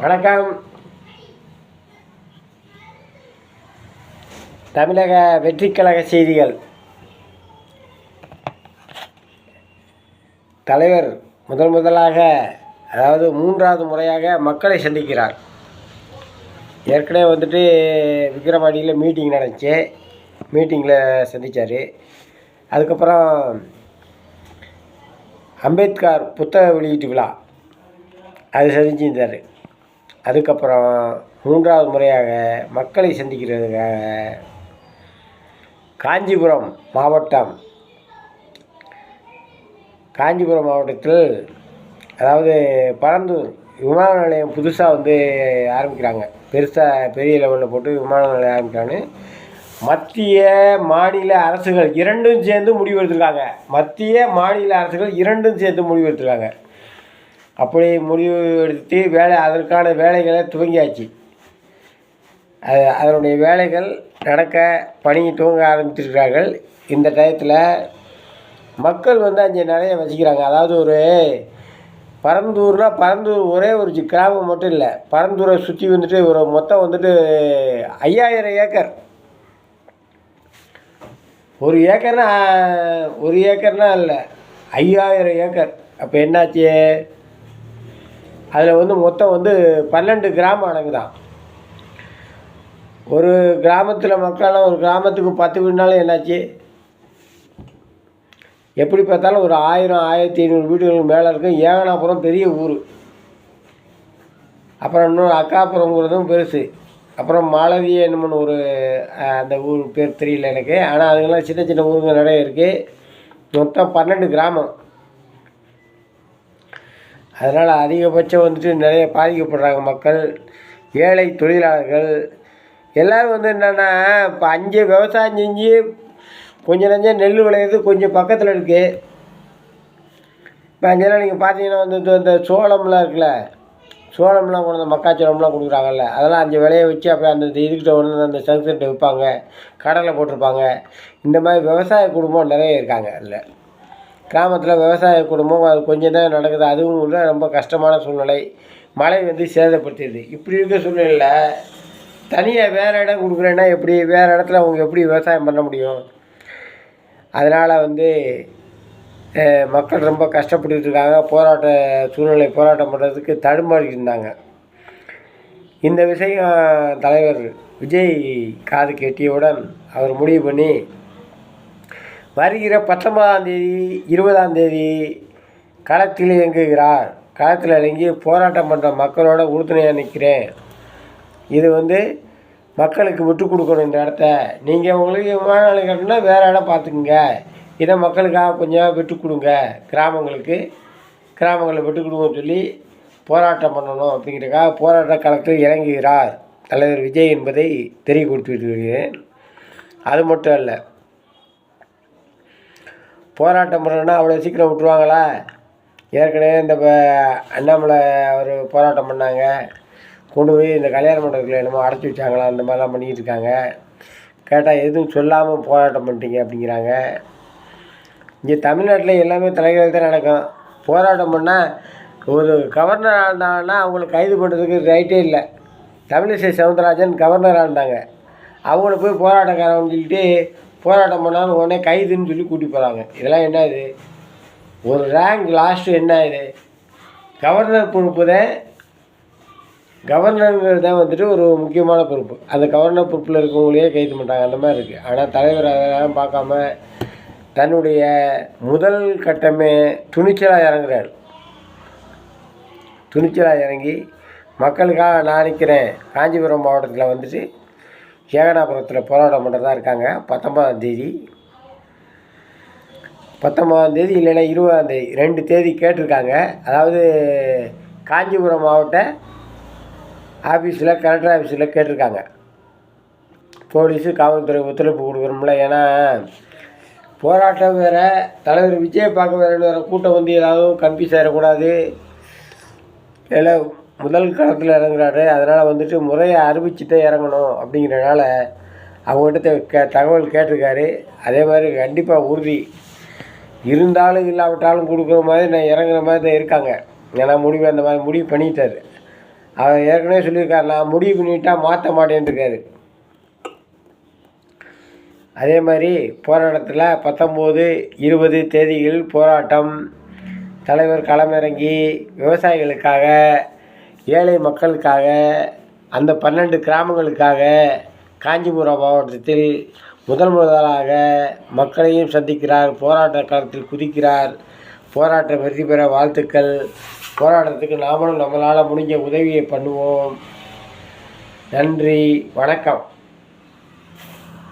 வணக்கம். தமிழக வெற்றிக்கழக செய்திகள். தலைவர் முதன் முதலாக அதாவது மூன்றாவது முறையாக மக்களை சந்திக்கிறார். ஏற்கனவே வந்துட்டு விக்ரவாடியில் மீட்டிங் நடந்துச்சு. மீட்டிங்கில் சந்தித்தார் அதுக்கப்புறம் அம்பேத்கர் புத்தக வெளியீட்டு விழா அது சந்திச்சிருந்தார். அதுக்கப்புறம் மூன்றாவது முறையாக மக்களை சந்திக்கிறதுக்காக காஞ்சிபுரம் மாவட்டம் காஞ்சிபுரம் மாவட்டத்தில் அதாவது பரந்தூர் விமான நிலையம் புதுசாக வந்து ஆரம்பிக்கிறாங்க. பெருசாக பெரிய லெவலில் போட்டு விமான நிலையம் ஆரம்பிக்கிறான்னு மத்திய மாநில அரசுகள் இரண்டும் சேர்ந்து முடிவு எடுத்துருக்காங்க. மத்திய மாநில அரசுகள் இரண்டும் சேர்ந்து முடிவெடுத்திருக்காங்க அப்படி முடிவு எடுத்து வேலை அதற்கான வேலைகளை துவங்கியாச்சு. அது அதனுடைய வேலைகள் நடக்க பணி துவங்க ஆரம்பித்திருக்கிறார்கள். இந்த டயத்தில் மக்கள் வந்து அங்கே நிறைய வசிக்கிறாங்க. அதாவது ஒரு பரந்தூர்னால் பரந்தூர் ஒரே ஒரு கிராமம் மட்டும் இல்லை. பரந்தூரை சுற்றி வந்துட்டு ஒரு மொத்தம் வந்துட்டு ஐயாயிரம் ஏக்கர். ஒரு ஏக்கர்னா ஒரு ஏக்கர்னா இல்லை ஐயாயிரம் ஏக்கர். அப்போ என்னாச்சு? அதில் வந்து மொத்தம் வந்து பன்னெண்டு கிராமம் அடங்குதான். ஒரு கிராமத்தில் மக்கள்லாம் ஒரு கிராமத்துக்கு பத்து வீடுனாலும் என்னாச்சு? எப்படி பார்த்தாலும் ஒரு ஆயிரம் ஆயிரத்தி ஐநூறு வீடுகளுக்கு மேலே இருக்கும். ஏகனாபுரம் பெரிய ஊர். அப்புறம் இன்னொரு அக்காபுரங்கிறதும் பெருசு. அப்புறம் மாலவி என்னமோன்னு ஒரு அந்த ஊர் பேர் தெரியல எனக்கு. ஆனால் அதுங்கெல்லாம் சின்ன சின்ன ஊருங்க நிறைய இருக்குது மொத்தம் பன்னெண்டு கிராமம். அதனால் அதிகபட்சம் வந்துட்டு நிறைய பாதிக்கப்படுறாங்க மக்கள் ஏழை தொழிலாளர்கள். எல்லோரும் வந்து என்னென்னா இப்போ அஞ்சு விவசாயம் செஞ்சு கொஞ்சம் நஞ்சம் நெல் விளையுது கொஞ்சம் பக்கத்தில் இருக்குது இப்போ அங்கெல்லாம் நீங்கள் பார்த்தீங்கன்னா வந்து இந்த- சோளம்லாம் இருக்குல்ல சோளம்லாம் கொண்டு வந்து மக்காச்சோளம்லாம் கொடுக்குறாங்கல்ல அதெல்லாம் அஞ்சு விலையை வச்சு அப்புறம் அந்த இதுக்கிட்ட ஒன்று அந்த சங்சர்கிட்ட விற்பாங்க கடலை போட்டிருப்பாங்க. இந்த மாதிரி விவசாய குடும்பம் நிறைய இருக்காங்க அதில். கிராமத்தில் விவசாய குடும்பம் அது கொஞ்சம் தான் நடக்குது. அதுவும் கூட ரொம்ப கஷ்டமான சூழ்நிலை. மழை வந்து சேதப்படுத்திடுது. இப்படி இருக்க சூழ்நிலையில் தனியாக வேறு இடம் கொடுக்குறேன்னா எப்படி வேறு இடத்துல அவங்க எப்படி விவசாயம் பண்ண முடியும்? அதனால் வந்து மக்கள் ரொம்ப கஷ்டப்பட்டுட்டு இருக்காங்க. போராட்ட சூழ்நிலை போராட்டம் பண்ணுறதுக்கு தடுமாறி இருந்தாங்க. இந்த விஷயம் தலைவர் விஜய் காது கேட்டியவுடன் அவர் முடிவு பண்ணி வருகிற பத்தொன்பதாம் தேதி இருபதாம் தேதி களத்தில் இயங்குகிறார். களத்தில் இறங்கி போராட்டம் பண்ணுற மக்களோட உறுதுணையாக நிற்கிறேன் இது வந்து மக்களுக்கு விட்டு கொடுக்கணும் இந்த இடத்த. நீங்கள் உங்களுக்கு விமான கட்டினா வேறு இடம் பார்த்துக்குங்க. இதை மக்களுக்காக கொஞ்சம் விட்டு கொடுங்க. கிராமங்களுக்கு கிராமங்களை விட்டு கொடுங்கன்னு சொல்லி போராட்டம் பண்ணணும். அப்படிங்கிறக்காக போராட்ட களத்தில் இறங்குகிறார் தலைவர் விஜய் என்பதை தெரியப்படுத்தியிருக்கிறேன் அது மட்டும் இல்லை போராட்டம் பண்ணணும்னா அவ்வளோ சீக்கிரம் விட்டுருவாங்களா? ஏற்கனவே இந்த அண்ணாமலை அவர் போராட்டம் பண்ணாங்க. கொண்டு போய் இந்த கல்யாண மண்டபத்தில் என்னமோ அடைச்சி வச்சாங்களா? அந்த மாதிரிலாம் பண்ணிக்கிட்டு இருக்காங்க. கேட்டால் எதுவும் சொல்லாமல் போராட்டம் பண்ணிட்டீங்க அப்படிங்கிறாங்க. இங்கே தமிழ்நாட்டில் எல்லாமே தலைகள் தான் நடக்கும். போராட்டம் பண்ணால் ஒரு கவர்னர் ஆண்டாங்கன்னா அவங்களை கைது பண்ணுறதுக்கு ரைட்டே இல்லை. தமிழிசை சவுந்தரராஜன் கவர்னர் ஆண்டாங்க அவங்கள போய் போராட்டக்காரன் சொல்லிட்டு போராட்டம் பண்ணாலும் உடனே கைதுன்னு சொல்லி கூட்டி போகிறாங்க இதெல்லாம் என்ன இது ஒரு ரேங்க் லாஸ்ட்டு என்ன இது? கவர்னர் பொறுப்பு தான். கவர்னருங்கிறது தான் வந்துட்டு ஒரு முக்கியமான பொறுப்பு. அந்த கவர்னர் பொறுப்பில் இருக்கவங்களையே கைது பண்ணுறாங்க அந்த மாதிரி இருக்குது ஆனால் தலைவர் அதெல்லாம் பார்க்காம தன்னுடைய முதல் கட்டமே துணிச்சலாக இறங்குறாரு. துணிச்சலாக இறங்கி மக்களுக்காக நான் நிற்கிறேன் காஞ்சிபுரம் மாவட்டத்தில் வந்துட்டு ஏகனாபுரத்தில் போராட்டம் பண்ணுறதா இருக்காங்க. பத்தொம்பதாம் தேதி. பத்தொம்பதாம் தேதி இல்லைன்னா இருபதாம் தேதி. ரெண்டு தேதி கேட்டிருக்காங்க. அதாவது காஞ்சிபுரம் மாவட்ட ஆஃபீஸில் கலெக்டர் ஆஃபீஸில் கேட்டிருக்காங்க. போலீஸு காவல்துறை ஒத்துழைப்பு கொடுக்குறோம்ல ஏன்னா போராட்டம் வேறு தலைவர் விஜய் பார்க்க வேறு வேறு கூட்டம் வந்து ஏதாவது கன்ஃபியூஸ் ஆகிடக்கூடாது எல்லாம் முதல் களத்தில் இறங்குறாரு. அதனால் வந்துட்டு முறையை அறிவிச்சுட்டே இறங்கணும் அப்படிங்கிறனால அவங்ககிட்ட கே தகவல் கேட்டிருக்காரு. அதே மாதிரி கண்டிப்பாக உறுதி. இருந்தாலும் இல்லாவிட்டாலும் கொடுக்குற மாதிரி நான் இறங்குற மாதிரி தான் இருக்காங்க. ஏன்னா முடிவு அந்த மாதிரி முடிவு பண்ணிட்டாரு. அவர் ஏற்கனவே சொல்லியிருக்காரு நான் முடிவு பண்ணிட்டா மாற்ற மாட்டேன்னு அதே மாதிரி போராட்டத்தில் பத்தொம்போது இருபது தேதிகள் போராட்டம். தலைவர் களமிறங்கி விவசாயிகளுக்காக ஏழை மக்களுக்காக அந்த பன்னெண்டு கிராமங்களுக்காக காஞ்சிபுரம் மாவட்டத்தில் முதல் முதலாக மக்களையும் சந்திக்கிறார். போராட்ட காலத்தில் குதிக்கிறார். போராட்டம் வெற்றி பெற வாழ்த்துக்கள். போராட்டத்துக்கு நாமளும் நம்மளால் முடிஞ்ச உதவியை பண்ணுவோம். நன்றி. வணக்கம்.